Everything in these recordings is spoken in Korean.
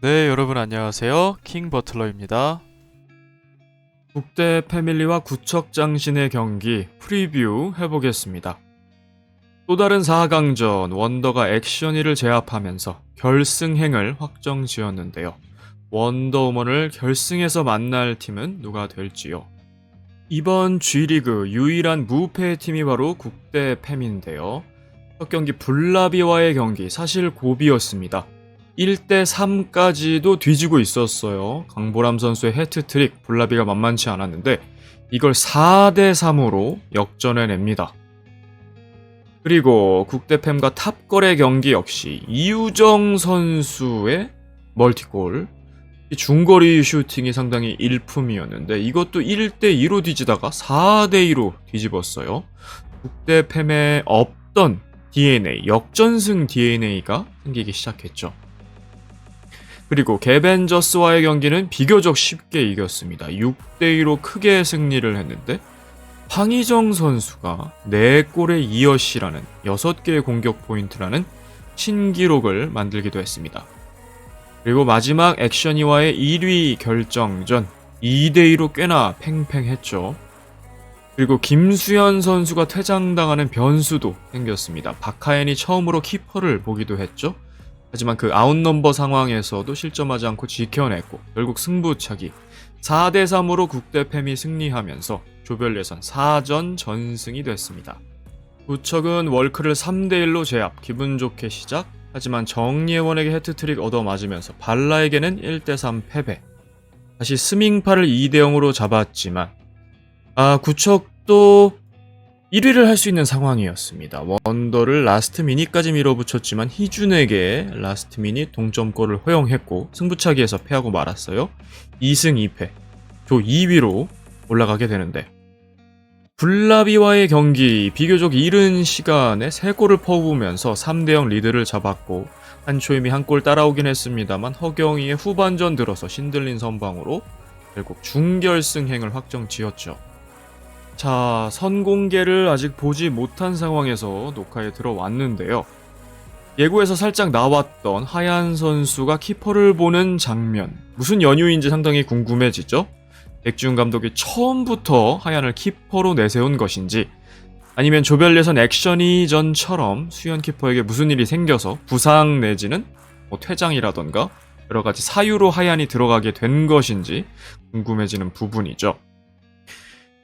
네, 여러분 안녕하세요. 킹 버틀러입니다. 국대 패밀리와 구척장신의 경기 프리뷰 해보겠습니다. 또 다른 4강전 원더가 액션이를 제압하면서 결승행을 확정 지었는데요. 원더우먼을 결승에서 만날 팀은 누가 될지요? 이번 G리그 유일한 무패 팀이 바로 국대 팸인데요. 첫 경기 블라비와의 경기 사실 고비였습니다. 1대 3까지도 뒤지고 있었어요. 강보람 선수의 해트트릭 블라비가 만만치 않았는데 이걸 4대 3으로 역전해냅니다. 그리고 국대팸과 탑걸의 경기 역시 이우정 선수의 멀티골 이 중거리 슈팅이 상당히 일품이었는데 이것도 1대2로 뒤지다가 4대2로 뒤집었어요. 국대팸에 없던 DNA, 역전승 DNA가 생기기 시작했죠. 그리고 개벤저스와의 경기는 비교적 쉽게 이겼습니다. 6대2로 크게 승리를 했는데 황희정 선수가 4골의 2어시라는 6개의 공격 포인트라는 신기록을 만들기도 했습니다. 그리고 마지막 액션이와의 1위 결정전 2대2로 꽤나 팽팽했죠. 그리고 김수현 선수가 퇴장당하는 변수도 생겼습니다. 박하연이 처음으로 키퍼를 보기도 했죠. 하지만 그 아웃넘버 상황에서도 실점하지 않고 지켜냈고 결국 승부차기 4대3으로 국대팸이 승리하면서 조별 예선 4전 전승이 됐습니다. 부척은 월크를 3대1로 제압, 기분 좋게 시작. 하지만 정예원에게 해트트릭 얻어맞으면서 발라에게는 1대3 패배. 다시 스밍파를 2대0으로 잡았지만 아 구척도 1위를 할 수 있는 상황이었습니다. 원더를 라스트 미니까지 밀어붙였지만 희준에게 라스트 미니 동점골을 허용했고 승부차기에서 패하고 말았어요. 2승 2패. 조 2위로 올라가게 되는데 블라비와의 경기 비교적 이른 시간에 3골을 퍼부으면서 3대0 리드를 잡았고 한초임이 한 골 따라오긴 했습니다만 허경이의 후반전 들어서 신들린 선방으로 결국 준결승행을 확정 지었죠. 자, 선공개를 아직 보지 못한 상황에서 녹화에 들어왔는데요. 예고에서 살짝 나왔던 하얀 선수가 키퍼를 보는 장면. 무슨 연유인지 상당히 궁금해지죠? 백지훈 감독이 처음부터 하얀을 키퍼로 내세운 것인지, 아니면 조별 예선 액션 이전처럼 수현 키퍼에게 무슨 일이 생겨서 부상 내지는 뭐 퇴장이라던가 여러 가지 사유로 하얀이 들어가게 된 것인지 궁금해지는 부분이죠.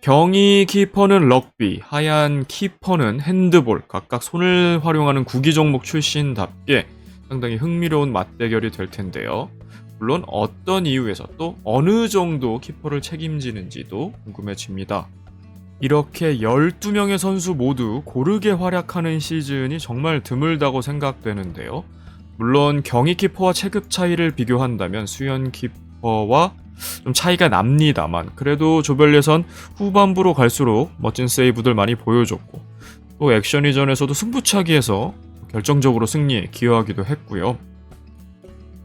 경희 키퍼는 럭비, 하얀 키퍼는 핸드볼, 각각 손을 활용하는 구기 종목 출신답게 상당히 흥미로운 맞대결이 될 텐데요. 물론 어떤 이유에서 또 어느 정도 키퍼를 책임지는지도 궁금해집니다. 이렇게 12명의 선수 모두 고르게 활약하는 시즌이 정말 드물다고 생각되는데요. 물론 경희 키퍼와 체급 차이를 비교한다면 수현 키퍼와 좀 차이가 납니다만 그래도 조별 예선 후반부로 갈수록 멋진 세이브들 많이 보여줬고 또 액션 이전에서도 승부차기에서 결정적으로 승리에 기여하기도 했고요.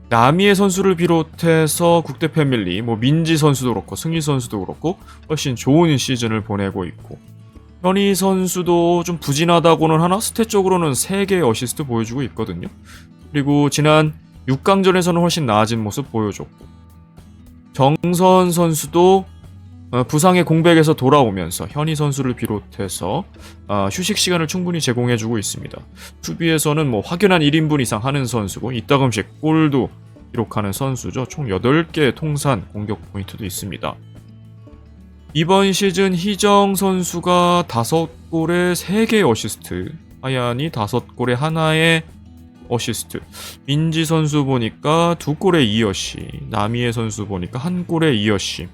나미의 선수를 비롯해서 국대 패밀리, 뭐 민지 선수도 그렇고 승희 선수도 그렇고 훨씬 좋은 시즌을 보내고 있고 현희 선수도 좀 부진하다고는 하나 스탯적으로는 3개의 어시스트 보여주고 있거든요. 그리고 지난 6강전에서는 훨씬 나아진 모습 보여줬고 정선 선수도 어, 부상의 공백에서 돌아오면서 현희 선수를 비롯해서 어, 휴식 시간을 충분히 제공해주고 있습니다. 수비에서는 뭐 확연한 1인분 이상 하는 선수고 이따금씩 골도 기록하는 선수죠. 총 8개의 통산 공격 포인트도 있습니다. 이번 시즌 희정 선수가 5골에 3개의 어시스트, 하얀이 5골에 하나의 어시스트. 민지 선수 보니까 두 골에 2어시, 나미의 선수 보니까 한 골에 2어시.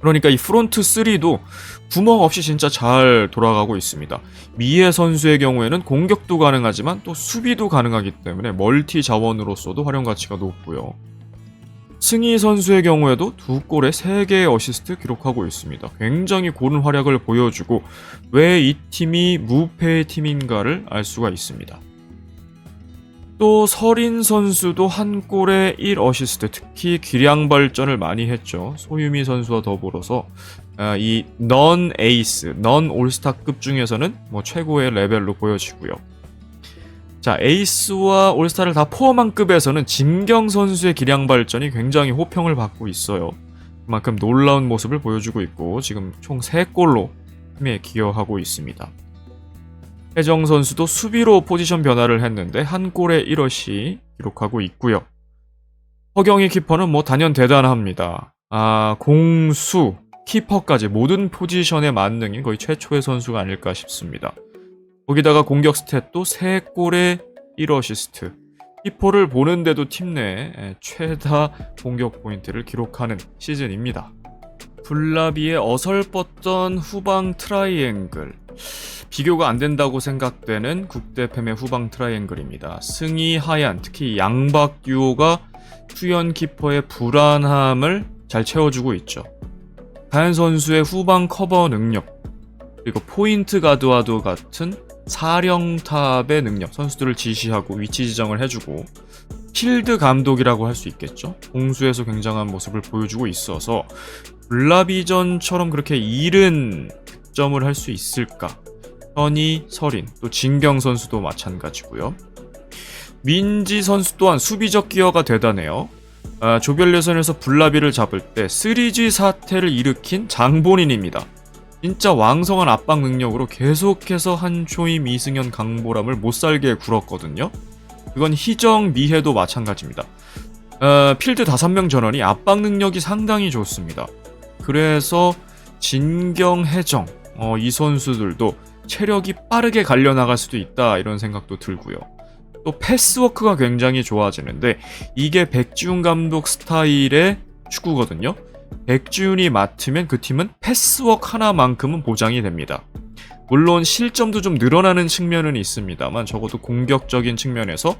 그러니까 이 프론트 3도 구멍 없이 진짜 잘 돌아가고 있습니다. 미애 선수의 경우에는 공격도 가능하지만 또 수비도 가능하기 때문에 멀티 자원으로서도 활용 가치가 높고요. 승희 선수의 경우에도 두 골에 3개의 어시스트 기록하고 있습니다. 굉장히 고른 활약을 보여주고 왜 이 팀이 무패의 팀인가를 알 수가 있습니다. 또 서린 선수도 한 골에 1 어시스트, 특히 기량 발전을 많이 했죠. 소유미 선수와 더불어서 아, 이넌 에이스, 넌 올스타급 중에서는 뭐 최고의 레벨로 보여지고요. 자, 에이스와 올스타를 다 포함한 급에서는 진경 선수의 기량 발전이 굉장히 호평을 받고 있어요. 그만큼 놀라운 모습을 보여주고 있고 지금 총 3골로 팀에 기여하고 있습니다. 혜정 선수도 수비로 포지션 변화를 했는데 한 골에 1어시 기록하고 있고요. 허경희 키퍼는 뭐 단연 대단합니다. 아, 공수, 키퍼까지 모든 포지션의 만능인 거의 최초의 선수가 아닐까 싶습니다. 거기다가 공격 스탯도 3골에 1어시스트. 키퍼를 보는데도 팀 내 최다 공격 포인트를 기록하는 시즌입니다. 블라비의 어설펐던 후방 트라이앵글. 비교가 안 된다고 생각되는 국대팸의 후방 트라이앵글입니다. 승희, 하얀, 특히 양박 듀오가 투연 키퍼의 불안함을 잘 채워주고 있죠. 하얀 선수의 후방 커버 능력, 그리고 포인트 가드와도 같은 사령탑의 능력, 선수들을 지시하고 위치 지정을 해주고 필드 감독이라고 할 수 있겠죠. 공수에서 굉장한 모습을 보여주고 있어서 블라비전처럼 그렇게 이른 득점을 할 수 있을까? 현이, 서린, 또 진경 선수도 마찬가지고요. 민지 선수 또한 수비적 기여가 대단해요. 아, 조별 예선에서 블라비를 잡을 때 3G 사태를 일으킨 장본인입니다. 진짜 왕성한 압박 능력으로 계속해서 한초임 이승현 강보람을 못살게 굴었거든요. 그건 희정 미해도 마찬가지입니다. 어, 필드 5명 전원이 압박 능력이 상당히 좋습니다. 그래서 진경 해정 어, 이 선수들도 체력이 빠르게 갈려나갈 수도 있다 이런 생각도 들고요. 또 패스워크가 굉장히 좋아지는데 이게 백지훈 감독 스타일의 축구거든요. 백지훈이 맡으면 그 팀은 패스워크 하나만큼은 보장이 됩니다. 물론 실점도 좀 늘어나는 측면은 있습니다만 적어도 공격적인 측면에서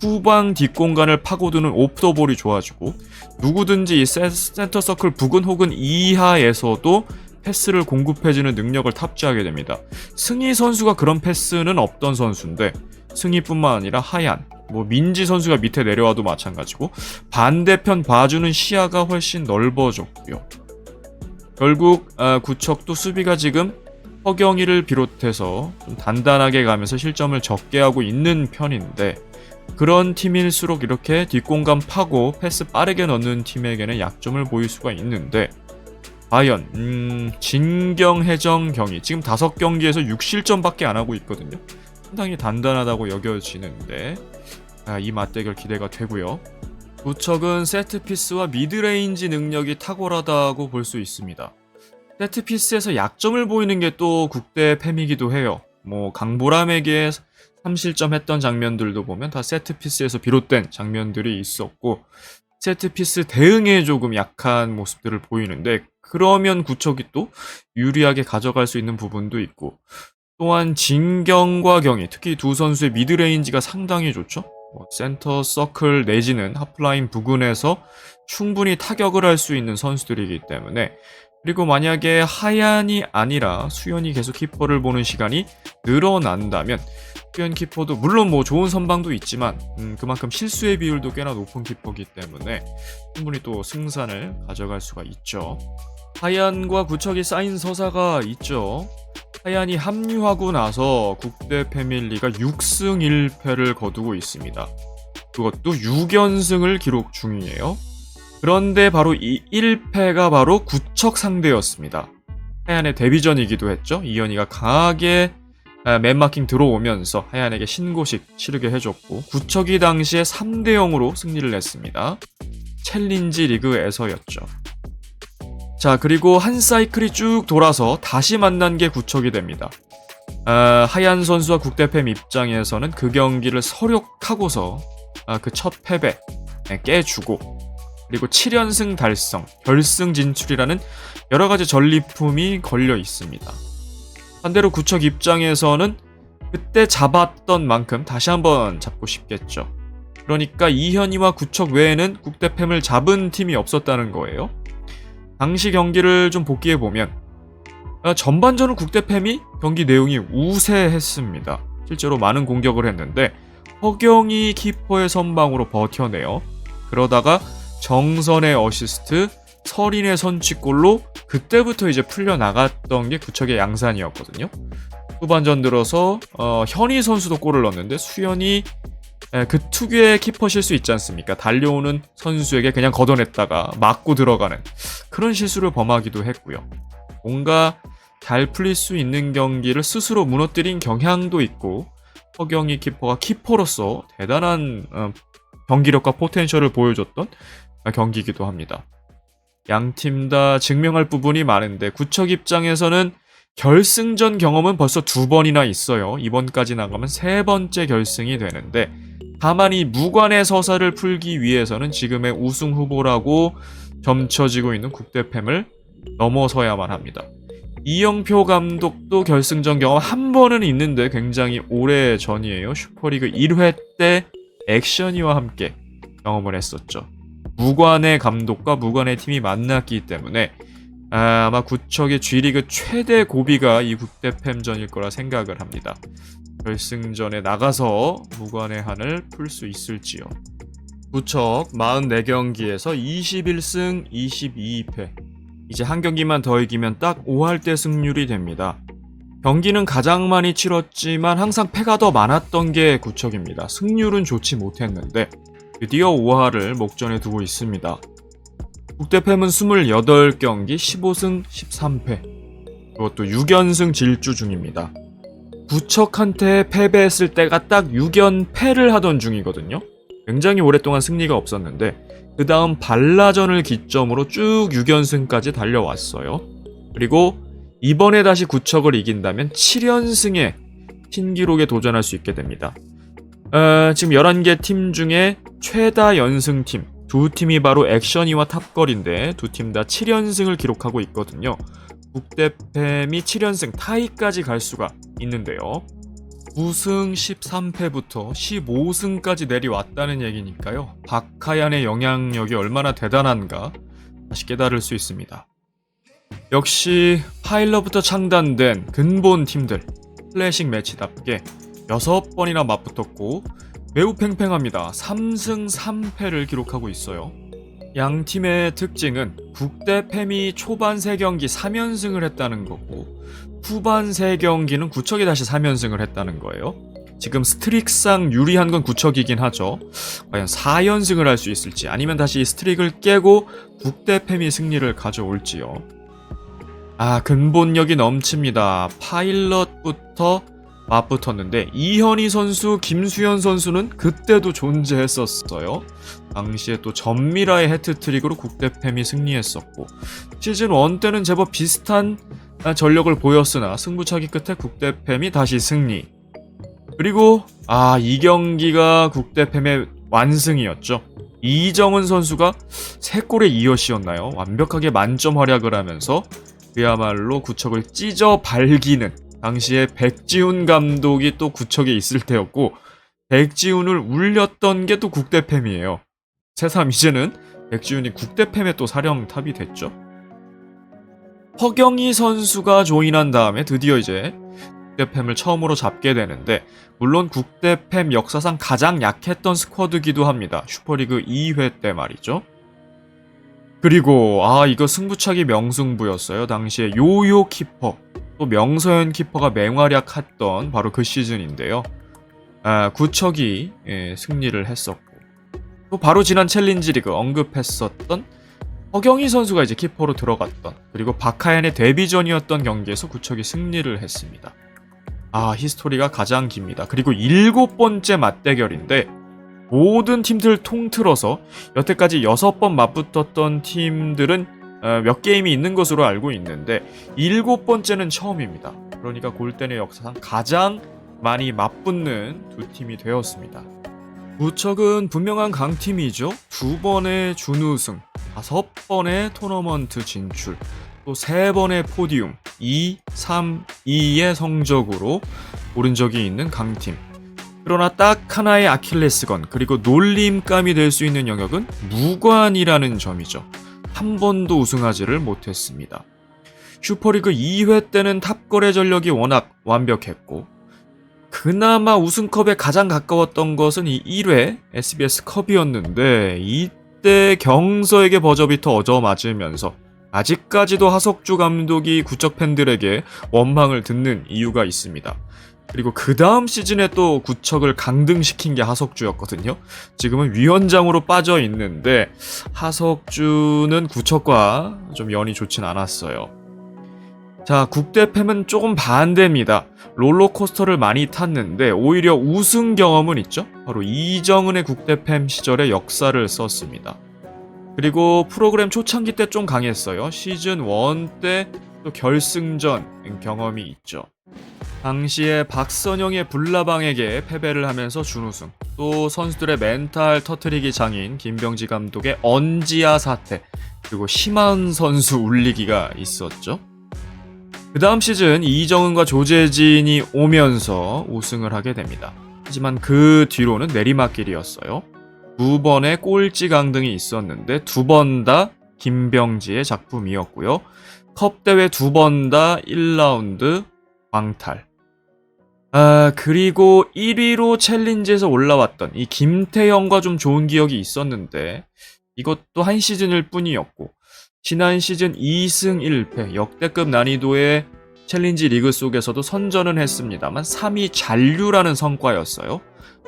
후방 뒷공간을 파고드는 오프더볼이 좋아지고 누구든지 이 센터 서클 부근 혹은 이하에서도 패스를 공급해주는 능력을 탑재하게 됩니다. 승희 선수가 그런 패스는 없던 선수인데 승희뿐만 아니라 하얀, 뭐 민지 선수가 밑에 내려와도 마찬가지고 반대편 봐주는 시야가 훨씬 넓어졌고요. 결국 아, 구척도 수비가 지금 허경이를 비롯해서 좀 단단하게 가면서 실점을 적게 하고 있는 편인데 그런 팀일수록 이렇게 뒷공간 파고 패스 빠르게 넣는 팀에게는 약점을 보일 수가 있는데 과연 음, 진경, 해정, 경이 지금 다섯 경기에서 6실점밖에 안 하고 있거든요. 상당히 단단하다고 여겨지는데 아, 이 맞대결 기대가 되고요. 구척은 세트피스와 미드레인지 능력이 탁월하다고 볼 수 있습니다. 세트피스에서 약점을 보이는 게 또 국대 팸이기도 해요. 뭐 강보람에게 3실점 했던 장면들도 보면 다 세트피스에서 비롯된 장면들이 있었고 세트피스 대응에 조금 약한 모습들을 보이는데 그러면 구척이 또 유리하게 가져갈 수 있는 부분도 있고 또한 진경과 경이 특히 두 선수의 미드레인지가 상당히 좋죠. 뭐 센터 서클 내지는 하프라인 부근에서 충분히 타격을 할 수 있는 선수들이기 때문에 그리고 만약에 하얀이 아니라 수연이 계속 키퍼를 보는 시간이 늘어난다면 수연 키퍼도 물론 뭐 좋은 선방도 있지만 음, 그만큼 실수의 비율도 꽤나 높은 키퍼이기 때문에 충분히 또 승산을 가져갈 수가 있죠. 하얀과 구척이 쌓인 서사가 있죠. 하얀이 합류하고 나서 국대 패밀리가 6승 1패를 거두고 있습니다. 그것도 6연승을 기록 중이에요. 그런데 바로 이 1패가 바로 구척 상대였습니다. 하얀의 데뷔전이기도 했죠. 이현이가 강하게 아, 맨마킹 들어오면서 하얀에게 신고식 치르게 해줬고 구척이 당시에 3대 0으로 승리를 냈습니다. 챌린지 리그에서였죠. 자 그리고 한 사이클이 쭉 돌아서 다시 만난 게 구척이 됩니다. 아, 하얀 선수와 국대팸 입장에서는 그 경기를 서력하고서 아, 그첫 패배 네, 깨주고 그리고 7연승 달성, 결승 진출이라는 여러 가지 전리품이 걸려 있습니다. 반대로 구척 입장에서는 그때 잡았던 만큼 다시 한번 잡고 싶겠죠. 그러니까 이현이와 구척 외에는 국대팸을 잡은 팀이 없었다는 거예요. 당시 경기를 좀 복기해 보면 어, 전반전은 국대팸이 경기 내용이 우세했습니다. 실제로 많은 공격을 했는데 허경이 키퍼의 선방으로 버텨내요. 그러다가 정선의 어시스트, 서린의 선취골로 그때부터 이제 풀려 나갔던 게 구척의 양산이었거든요. 후반전 들어서 어, 현희 선수도 골을 넣었는데 수현이 에, 그 특유의 키퍼 실수 있지 않습니까? 달려오는 선수에게 그냥 걷어냈다가 맞고 들어가는 그런 실수를 범하기도 했고요. 뭔가 잘 풀릴 수 있는 경기를 스스로 무너뜨린 경향도 있고 허경희 키퍼가 키퍼로서 대단한 어, 경기력과 포텐셜을 보여줬던 경기이기도 합니다. 양 팀 다 증명할 부분이 많은데 구척 입장에서는 결승전 경험은 벌써 두 번이나 있어요. 이번까지 나가면 세 번째 결승이 되는데 다만 이 무관의 서사를 풀기 위해서는 지금의 우승 후보라고 점쳐지고 있는 국대팸을 넘어서야만 합니다. 이영표 감독도 결승전 경험 한 번은 있는데 굉장히 오래 전이에요. 슈퍼리그 1회 때 액션이와 함께 경험을 했었죠. 무관의 감독과 무관의 팀이 만났기 때문에 아, 마 구척의 G리그 최대 고비가 이 국대팸전일 거라 생각을 합니다. 결승전에 나가서 무관의 한을 풀 수 있을지요. 구척 44경기에서 21승 22패. 이제 한 경기만 더 이기면 딱 5할 때 승률이 됩니다. 경기는 가장 많이 치렀지만 항상 패가 더 많았던 게 구척입니다. 승률은 좋지 못했는데 드디어 5할을 목전에 두고 있습니다. 국대팸은 28경기 15승 13패. 그것도 6연승 질주 중입니다. 부척한테 패배했을 때가 딱 6연 패를 하던 중이거든요. 굉장히 오랫동안 승리가 없었는데 그 다음 발라전을 기점으로 쭉 6연승까지 달려왔어요. 그리고 이번에 다시 구척을 이긴다면 7연승에 신기록에 도전할 수 있게 됩니다. 어, 지금 11개 팀 중에 최다 연승팀 두 팀이 바로 액션이와 탑걸인데 두 팀 다 7연승을 기록하고 있거든요. 국대팸이 7연승 타이까지 갈 수가 있는데요. 9승 13패부터 15승까지 내려왔다는 얘기니까요. 박하얀의 영향력이 얼마나 대단한가 다시 깨달을 수 있습니다. 역시 파일럿부터 창단된 근본 팀들 클래식 매치답게 6번이나 맞붙었고 매우 팽팽합니다. 3승 3패를 기록하고 있어요. 양 팀의 특징은 국대 팸이 초반 3경기 3연승을 했다는 거고 후반 3경기는 구척이 다시 3연승을 했다는 거예요. 지금 스트릭상 유리한 건 구척이긴 하죠. 과연 4연승을 할 수 있을지 아니면 다시 이 스트릭을 깨고 국대 팸이 승리를 가져올지요. 아 근본력이 넘칩니다. 파일럿부터 맞붙었는데 이현희 선수, 김수현 선수는 그때도 존재했었어요. 당시에 또 전미라의 해트트릭으로 국대팸이 승리했었고 시즌 1 때는 제법 비슷한 전력을 보였으나 승부차기 끝에 국대팸이 다시 승리. 그리고 아 이 경기가 국대팸의 완승이었죠. 이정은 선수가 3골의 이어시였나요? 완벽하게 만점 활약을 하면서 그야말로 구척을 찢어 발기는 당시에 백지훈 감독이 또 구척에 있을 때였고 백지훈을 울렸던 게 또 국대팸이에요. 새삼 이제는 백지훈이 국대팸의 또 사령탑이 됐죠. 허경희 선수가 조인한 다음에 드디어 이제 국대팸을 처음으로 잡게 되는데 물론 국대팸 역사상 가장 약했던 스쿼드기도 합니다. 슈퍼리그 2회 때 말이죠. 그리고 아 이거 승부차기 명승부였어요. 당시에 요요 키퍼 또 명서현 키퍼가 맹활약했던 바로 그 시즌인데요. 아, 구척이 예, 승리를 했었고 또 바로 지난 챌린지 리그 언급했었던 허경희 선수가 이제 키퍼로 들어갔던 그리고 박하얀의 데뷔전이었던 경기에서 구척이 승리를 했습니다. 아 히스토리가 가장 깁니다. 그리고 일곱 번째 맞대결인데 모든 팀들 통틀어서 여태까지 여섯 번 맞붙었던 팀들은 어, 몇 게임이 있는 것으로 알고 있는데 일곱 번째는 처음입니다. 그러니까 골대의 역사상 가장 많이 맞붙는 두 팀이 되었습니다. 부척은 분명한 강팀이죠. 두 번의 준우승, 다섯 번의 토너먼트 진출, 또 세 번의 포디움, 2, 3, 2의 성적으로 오른 적이 있는 강팀. 그러나 딱 하나의 아킬레스건, 그리고 놀림감이 될 수 있는 영역은 무관이라는 점이죠. 한 번도 우승하지를 못했습니다. 슈퍼리그 2회 때는 탑거래 전력이 워낙 완벽했고 그나마 우승컵에 가장 가까웠던 것은 이 1회 SBS 컵이었는데 이때 경서에게 버저비터 얻어맞으면서 아직까지도 하석주 감독이 구척 팬들에게 원망을 듣는 이유가 있습니다. 그리고 그 다음 시즌에 또 구척을 강등시킨 게 하석주였거든요. 지금은 위원장으로 빠져 있는데 하석주는 구척과 좀 연이 좋진 않았어요. 자, 국대팸은 조금 반대입니다. 롤러코스터를 많이 탔는데 오히려 우승 경험은 있죠. 바로 이정은의 국대팸 시절의 역사를 썼습니다. 그리고 프로그램 초창기 때 좀 강했어요. 시즌 1 때 또 결승전 경험이 있죠. 당시에 박선영의 불나방에게 패배를 하면서 준우승, 또 선수들의 멘탈 터트리기 장인 김병지 감독의 언지아 사태, 그리고 심한 선수 울리기가 있었죠. 그 다음 시즌 이정은과 조재진이 오면서 우승을 하게 됩니다. 하지만 그 뒤로는 내리막길이었어요. 두 번의 꼴찌 강등이 있었는데 두 번 다 김병지의 작품이었고요. 컵 대회 두 번 다 1라운드 광탈. 아, 그리고 1위로 챌린지에서 올라왔던 이 김태형과 좀 좋은 기억이 있었는데 이것도 한 시즌일 뿐이었고 지난 시즌 2승 1패 역대급 난이도의 챌린지 리그 속에서도 선전은 했습니다만 3위 잔류라는 성과였어요.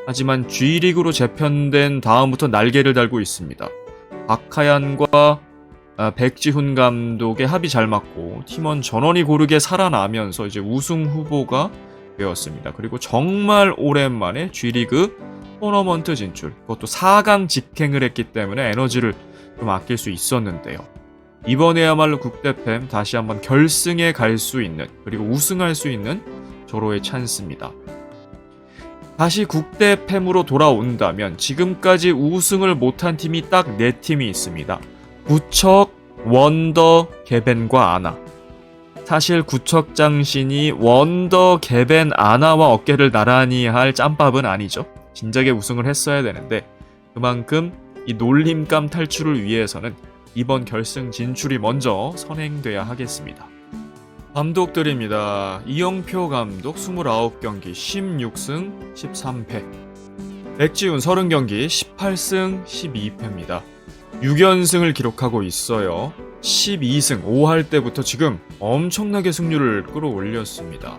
하지만 G리그로 재편된 다음부터 날개를 달고 있습니다. 박하얀과 아, 백지훈 감독의 합이 잘 맞고 팀원 전원이 고르게 살아나면서 이제 우승 후보가 되었습니다. 그리고 정말 오랜만에 G리그 토너먼트 진출, 그것도 4강 직행을 했기 때문에 에너지를 좀 아낄 수 있었는데요. 이번에야말로 국대팸 다시 한번 결승에 갈 수 있는 그리고 우승할 수 있는 절호의 찬스입니다. 다시 국대팸으로 돌아온다면 지금까지 우승을 못한 팀이 딱 4팀이 있습니다. 구척, 원더, 개벤과 아나. 사실 구척 장신이 원더, 개벤, 아나와 어깨를 나란히 할 짬밥은 아니죠. 진작에 우승을 했어야 되는데 그만큼 이 놀림감 탈출을 위해서는 이번 결승 진출이 먼저 선행돼야 하겠습니다. 감독들입니다. 이영표 감독 29경기 16승 13패. 백지훈 30경기 18승 12패입니다. 6연승을 기록하고 있어요. 12승 5할 때부터 지금 엄청나게 승률을 끌어올렸습니다.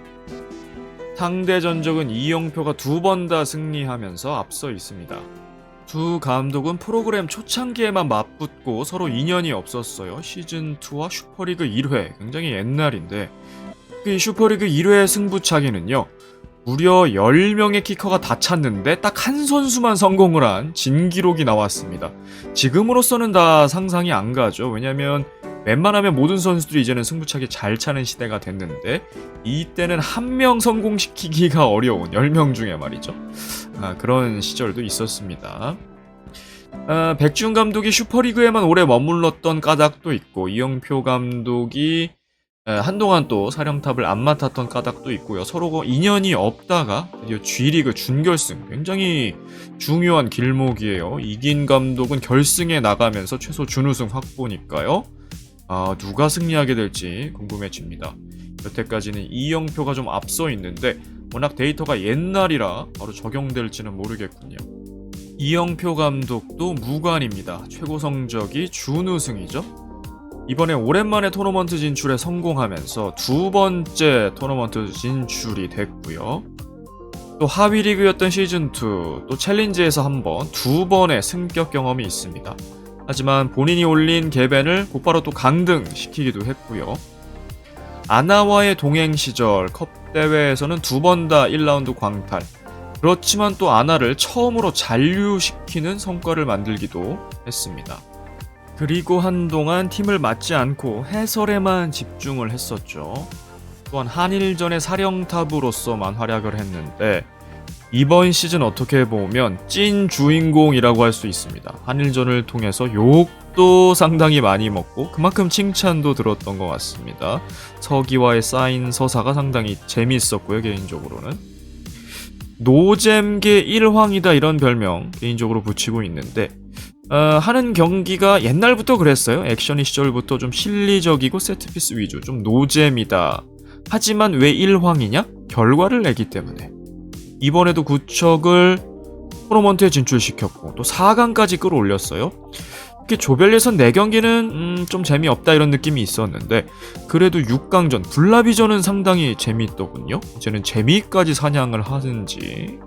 상대 전적은 이영표가 두 번 다 승리하면서 앞서 있습니다. 두 감독은 프로그램 초창기에만 맞붙고 서로 인연이 없었어요. 시즌2와 슈퍼리그 1회. 굉장히 옛날인데. 이 슈퍼리그 1회 승부차기는요. 무려 10명의 키커가 다 찼는데 딱 한 선수만 성공을 한 진기록이 나왔습니다. 지금으로서는 다 상상이 안 가죠. 왜냐면 웬만하면 모든 선수들이 이제는 승부차기 잘 차는 시대가 됐는데 이때는 한 명 성공시키기가 어려운 10명 중에 말이죠. 아, 그런 시절도 있었습니다. 아, 백지훈 감독이 슈퍼리그에만 오래 머물렀던 까닭도 있고 이영표 감독이 에, 한동안 또 사령탑을 안 맡았던 까닭도 있고요. 서로 인연이 없다가 드디어 G리그 준결승 굉장히 중요한 길목이에요. 이긴 감독은 결승에 나가면서 최소 준우승 확보니까요. 아, 누가 승리하게 될지 궁금해집니다. 여태까지는 이영표가 좀 앞서 있는데 워낙 데이터가 옛날이라 바로 적용될지는 모르겠군요. 이영표 감독도 무관입니다. 최고 성적이 준우승이죠. 이번에 오랜만에 토너먼트 진출에 성공하면서 두 번째 토너먼트 진출이 됐고요. 또 하위 리그였던 시즌2, 또 챌린지에서 한 번, 두 번의 승격 경험이 있습니다. 하지만 본인이 올린 개벤을 곧바로 또 강등시키기도 했고요. 아나와의 동행 시절 컵 대회에서는 두 번 다 1라운드 광탈. 그렇지만 또 아나를 처음으로 잔류시키는 성과를 만들기도 했습니다. 그리고 한동안 팀을 맡지 않고 해설에만 집중을 했었죠. 또한 한일전의 사령탑으로서만 활약을 했는데 이번 시즌 어떻게 보면 찐 주인공이라고 할 수 있습니다. 한일전을 통해서 욕도 상당히 많이 먹고 그만큼 칭찬도 들었던 것 같습니다. 서기와의 쌓인 서사가 상당히 재미있었고요, 개인적으로는. 노잼계 1황이다 이런 별명 개인적으로 붙이고 있는데 어, 하는 경기가 옛날부터 그랬어요. 액션이 시절부터 좀 실리적이고 세트피스 위주, 좀 노잼이다. 하지만 왜 1황이냐? 결과를 내기 때문에. 이번에도 구척을 토너먼트에 진출시켰고 또 4강까지 끌어올렸어요. 특히 조별 예선 4경기는 음, 좀 재미없다 이런 느낌이 있었는데 그래도 6강전 블라비전은 상당히 재미있더군요. 이제는 재미까지 사냥을 하는지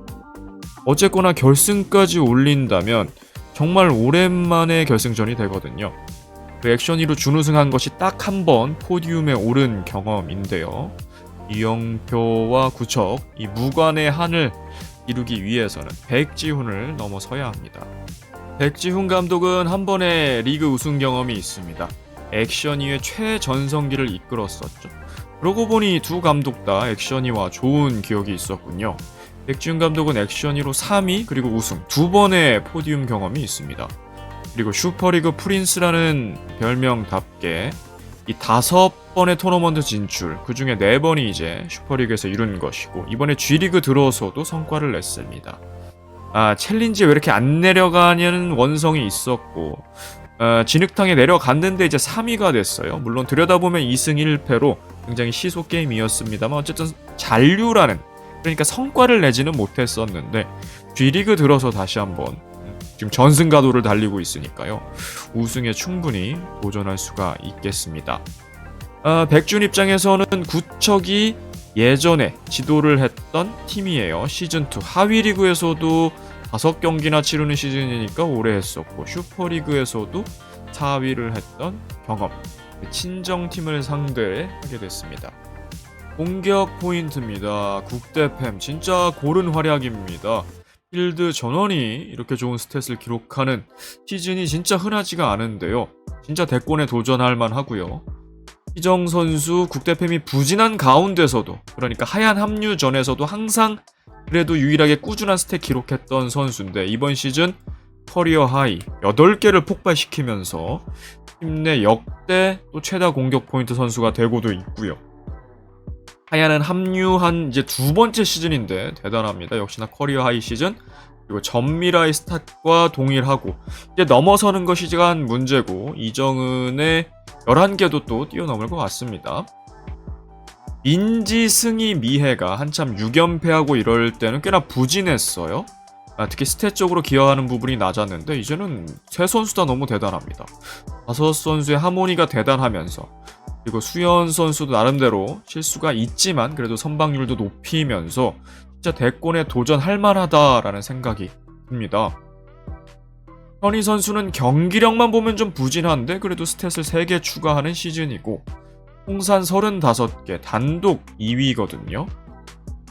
어쨌거나 결승까지 올린다면 정말 오랜만에 결승전이 되거든요. 그 액션이로 준우승한 것이 딱 한 번 포디움에 오른 경험인데요. 이영표와 구척 이 무관의 한을 이루기 위해서는 백지훈을 넘어서야 합니다. 백지훈 감독은 한 번의 리그 우승 경험이 있습니다. 액션이의 최전성기를 이끌었었죠. 그러고 보니 두 감독 다 액션이와 좋은 기억이 있었군요. 백지훈 감독은 액션이로 3위 그리고 우승 두 번의 포디움 경험이 있습니다. 그리고 슈퍼리그 프린스라는 별명답게 이 다섯 번의 토너먼트 진출 그 중에 네 번이 이제 슈퍼리그에서 이룬 것이고 이번에 G리그 들어서도 성과를 냈습니다. 아 챌린지에 왜 이렇게 안 내려가냐는 원성이 있었고 어, 진흙탕에 내려갔는데 이제 3위가 됐어요. 물론 들여다보면 2승 1패로 굉장히 시소 게임이었습니다만 어쨌든 잔류라는 그러니까 성과를 내지는 못했었는데 G리그 들어서 다시 한번 지금 전승 가도를 달리고 있으니까요. 우승에 충분히 도전할 수가 있겠습니다. 아, 백준 입장에서는 구척이 예전에 지도를 했던 팀이에요. 시즌2 하위 리그에서도 5경기나 치르는 시즌이니까 오래 했었고 슈퍼리그에서도 4위를 했던 경험. 친정팀을 상대하게 됐습니다. 공격 포인트입니다. 국대팸 진짜 고른 활약입니다. 필드 전원이 이렇게 좋은 스탯을 기록하는 시즌이 진짜 흔하지가 않은데요. 진짜 대권에 도전할 만하고요. 희정 선수 국대팸이 부진한 가운데서도 그러니까 하얀 합류전에서도 항상 그래도 유일하게 꾸준한 스탯 기록했던 선수인데 이번 시즌 커리어 하이 8개를 폭발시키면서 팀 내 역대 또 최다 공격 포인트 선수가 되고도 있고요. 하야는 합류한 이제 두 번째 시즌인데 대단합니다. 역시나 커리어 하이 시즌 그리고 전미라의 스탯과 동일하고 이제 넘어서는 것이지만 문제고 이정은의 11개도 또 뛰어넘을 것 같습니다. 민지, 승희, 미해가 한참 6연패하고 이럴 때는 꽤나 부진했어요. 아, 특히 스탯적으로 기여하는 부분이 낮았는데 이제는 세 선수 다 너무 대단합니다. 다섯 선수의 하모니가 대단하면서 그리고 수현 선수도 나름대로 실수가 있지만 그래도 선방률도 높이면서 진짜 대권에 도전할 만하다라는 생각이 듭니다. 현희 선수는 경기력만 보면 좀 부진한데 그래도 스탯을 3개 추가하는 시즌이고 통산 35개 단독 2위거든요.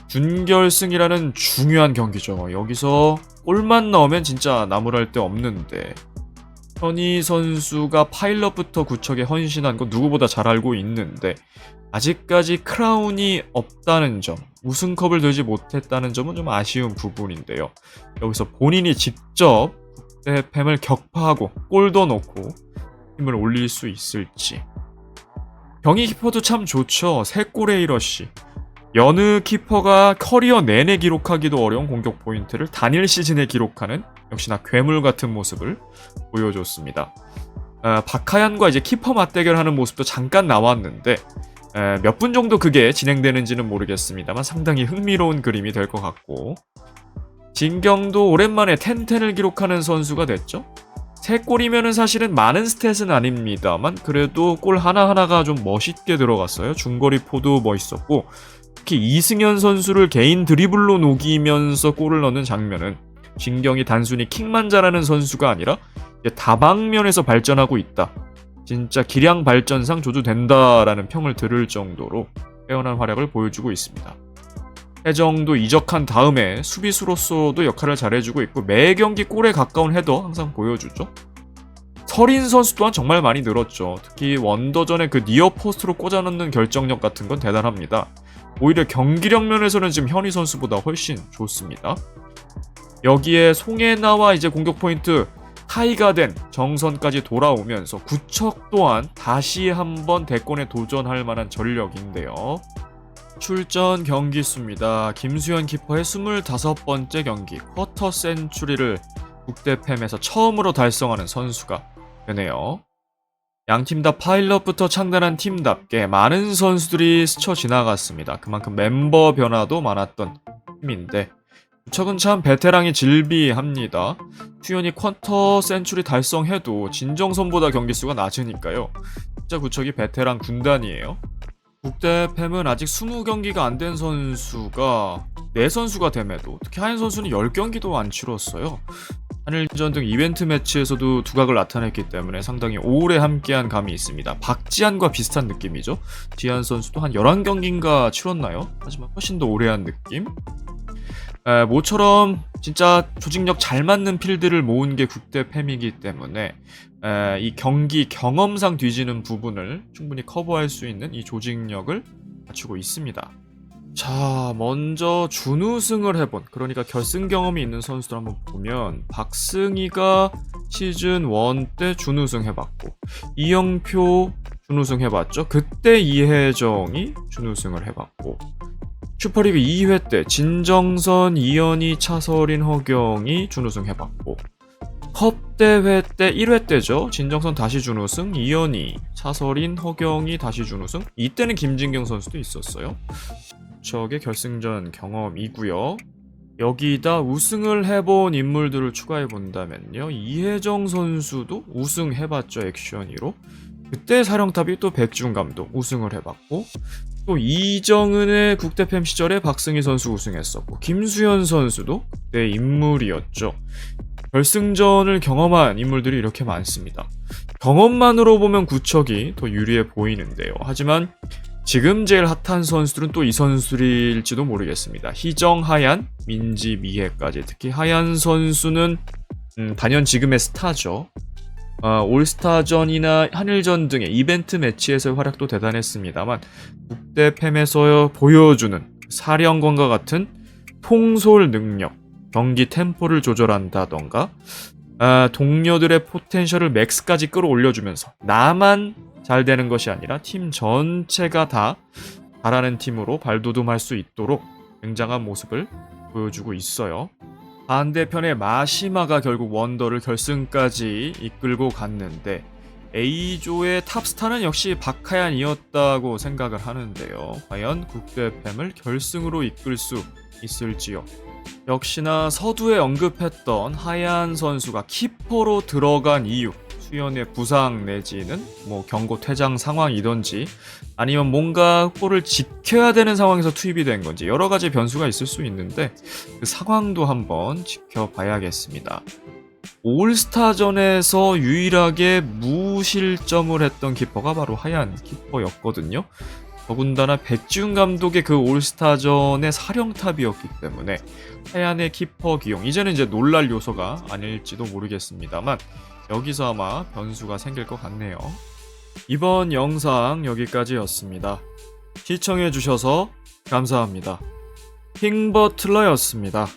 준결승이라는 중요한 경기죠. 여기서 골만 넣으면 진짜 나무랄 데 없는데 현희 선수가 파일럿부터 구척에 헌신한 건 누구보다 잘 알고 있는데 아직까지 크라운이 없다는 점, 우승컵을 들지 못했다는 점은 좀 아쉬운 부분인데요. 여기서 본인이 직접 국대팸을 격파하고 골도 넣고 힘을 올릴 수 있을지. 경희 키퍼도 참 좋죠. 세 골의 이러시. 여느 키퍼가 커리어 내내 기록하기도 어려운 공격 포인트를 단일 시즌에 기록하는 역시나 괴물 같은 모습을 보여줬습니다. 어, 박하얀과 이제 키퍼 맞대결하는 모습도 잠깐 나왔는데 몇 분 정도 그게 진행되는지는 모르겠습니다만 상당히 흥미로운 그림이 될 것 같고 진경도 오랜만에 텐텐을 기록하는 선수가 됐죠. 세 골이면은 사실은 많은 스탯은 아닙니다만 그래도 골 하나하나가 좀 멋있게 들어갔어요. 중거리 포도 멋있었고 특히 이승현 선수를 개인 드리블로 녹이면서 골을 넣는 장면은 진경이 단순히 킥만 잘하는 선수가 아니라 다방면에서 발전하고 있다. 진짜 기량 발전상 조주된다라는 평을 들을 정도로 빼어난 활약을 보여주고 있습니다. 해정도 이적한 다음에 수비수로서도 역할을 잘해주고 있고 매 경기 골에 가까운 헤더 항상 보여주죠. 서린 선수 또한 정말 많이 늘었죠. 특히 원더전의 그 니어 포스트로 꽂아넣는 결정력 같은 건 대단합니다. 오히려 경기력 면에서는 지금 현희 선수보다 훨씬 좋습니다. 여기에 송혜나와 이제 공격 포인트 타이가 된 정선까지 돌아오면서 구척 또한 다시 한번 대권에 도전할 만한 전력인데요. 출전 경기 수입니다. 김수현 키퍼의 25번째 경기 쿼터 센츄리를 국대팸에서 처음으로 달성하는 선수가 되네요. 양팀 다 파일럿부터 창단한 팀답게 많은 선수들이 스쳐 지나갔습니다. 그만큼 멤버 변화도 많았던 팀인데 구척은 참 베테랑이 질비합니다. 수연이 쿼터 센츄리 달성해도 진정선보다 경기 수가 낮으니까요. 진짜 구척이 베테랑 군단이에요. 국대 팸은 아직 20경기가 안 된 선수가 4선수가 됨에도 특히 하얀 선수는 10경기도 안 치렀어요. 한일전 등 이벤트 매치에서도 두각을 나타냈기 때문에 상당히 오래 함께한 감이 있습니다. 박지한과 비슷한 느낌이죠. 지한 선수도 한 11경기인가 치렀나요? 하지만 훨씬 더 오래 한 느낌? 에, 모처럼 진짜 조직력 잘 맞는 필드를 모은 게 국대 팸이기 때문에 에, 이 경기 경험상 뒤지는 부분을 충분히 커버할 수 있는 이 조직력을 갖추고 있습니다. 자, 먼저 준우승을 해본, 그러니까 결승 경험이 있는 선수들 한번 보면, 박승희가 시즌 1 때 준우승 해봤고, 이영표 준우승 해봤죠. 그때 이혜정이 준우승을 해봤고, 슈퍼리그 2회 때 진정선, 이현희, 차서린, 허경이 준우승 해봤고, 컵 대회 때 1회 때죠. 진정선 다시 준우승, 이현희, 차서린, 허경이 다시 준우승. 이때는 김진경 선수도 있었어요. 적의 결승전 경험이고요. 여기다 우승을 해본 인물들을 추가해 본다면요. 이혜정 선수도 우승해봤죠 액션이로. 그때 사령탑이 또 백준 감독 우승을 해봤고 또 이정은의 국대팸 시절에 박승희 선수 우승했었고 김수현 선수도 그때 인물이었죠. 결승전을 경험한 인물들이 이렇게 많습니다. 경험만으로 보면 구척이 더 유리해 보이는데요. 하지만 지금 제일 핫한 선수들은 또 이 선수들일지도 모르겠습니다. 희정, 하얀, 민지, 미혜까지 특히 하얀 선수는 음, 단연 지금의 스타죠. 아, 올스타전이나 한일전 등의 이벤트 매치에서의 활약도 대단했습니다만 국대 팸에서 보여주는 사령관과 같은 통솔 능력, 경기 템포를 조절한다던가 아, 동료들의 포텐셜을 맥스까지 끌어올려주면서 나만 잘 되는 것이 아니라 팀 전체가 다 잘하는 팀으로 발돋움할 수 있도록 굉장한 모습을 보여주고 있어요. 반대편의 마시마가 결국 원더를 결승까지 이끌고 갔는데 A조의 탑스타는 역시 박하얀이었다고 생각을 하는데요. 과연 국대팸을 결승으로 이끌 수 있을지요? 역시나 서두에 언급했던 하얀 선수가 키퍼로 들어간 이유 수연의 부상 내지는 뭐 경고 퇴장 상황이던지 아니면 뭔가 골을 지켜야 되는 상황에서 투입이 된 건지 여러 가지 변수가 있을 수 있는데 그 상황도 한번 지켜봐야겠습니다. 올스타전에서 유일하게 무실점을 했던 키퍼가 바로 하얀 키퍼였거든요. 더군다나 백지훈 감독의 그 올스타전의 사령탑이었기 때문에 하얀의 키퍼 기용 이제는 이제 놀랄 요소가 아닐지도 모르겠습니다만 여기서 아마 변수가 생길 것 같네요. 이번 영상 여기까지였습니다. 시청해주셔서 감사합니다. 킹버틀러였습니다.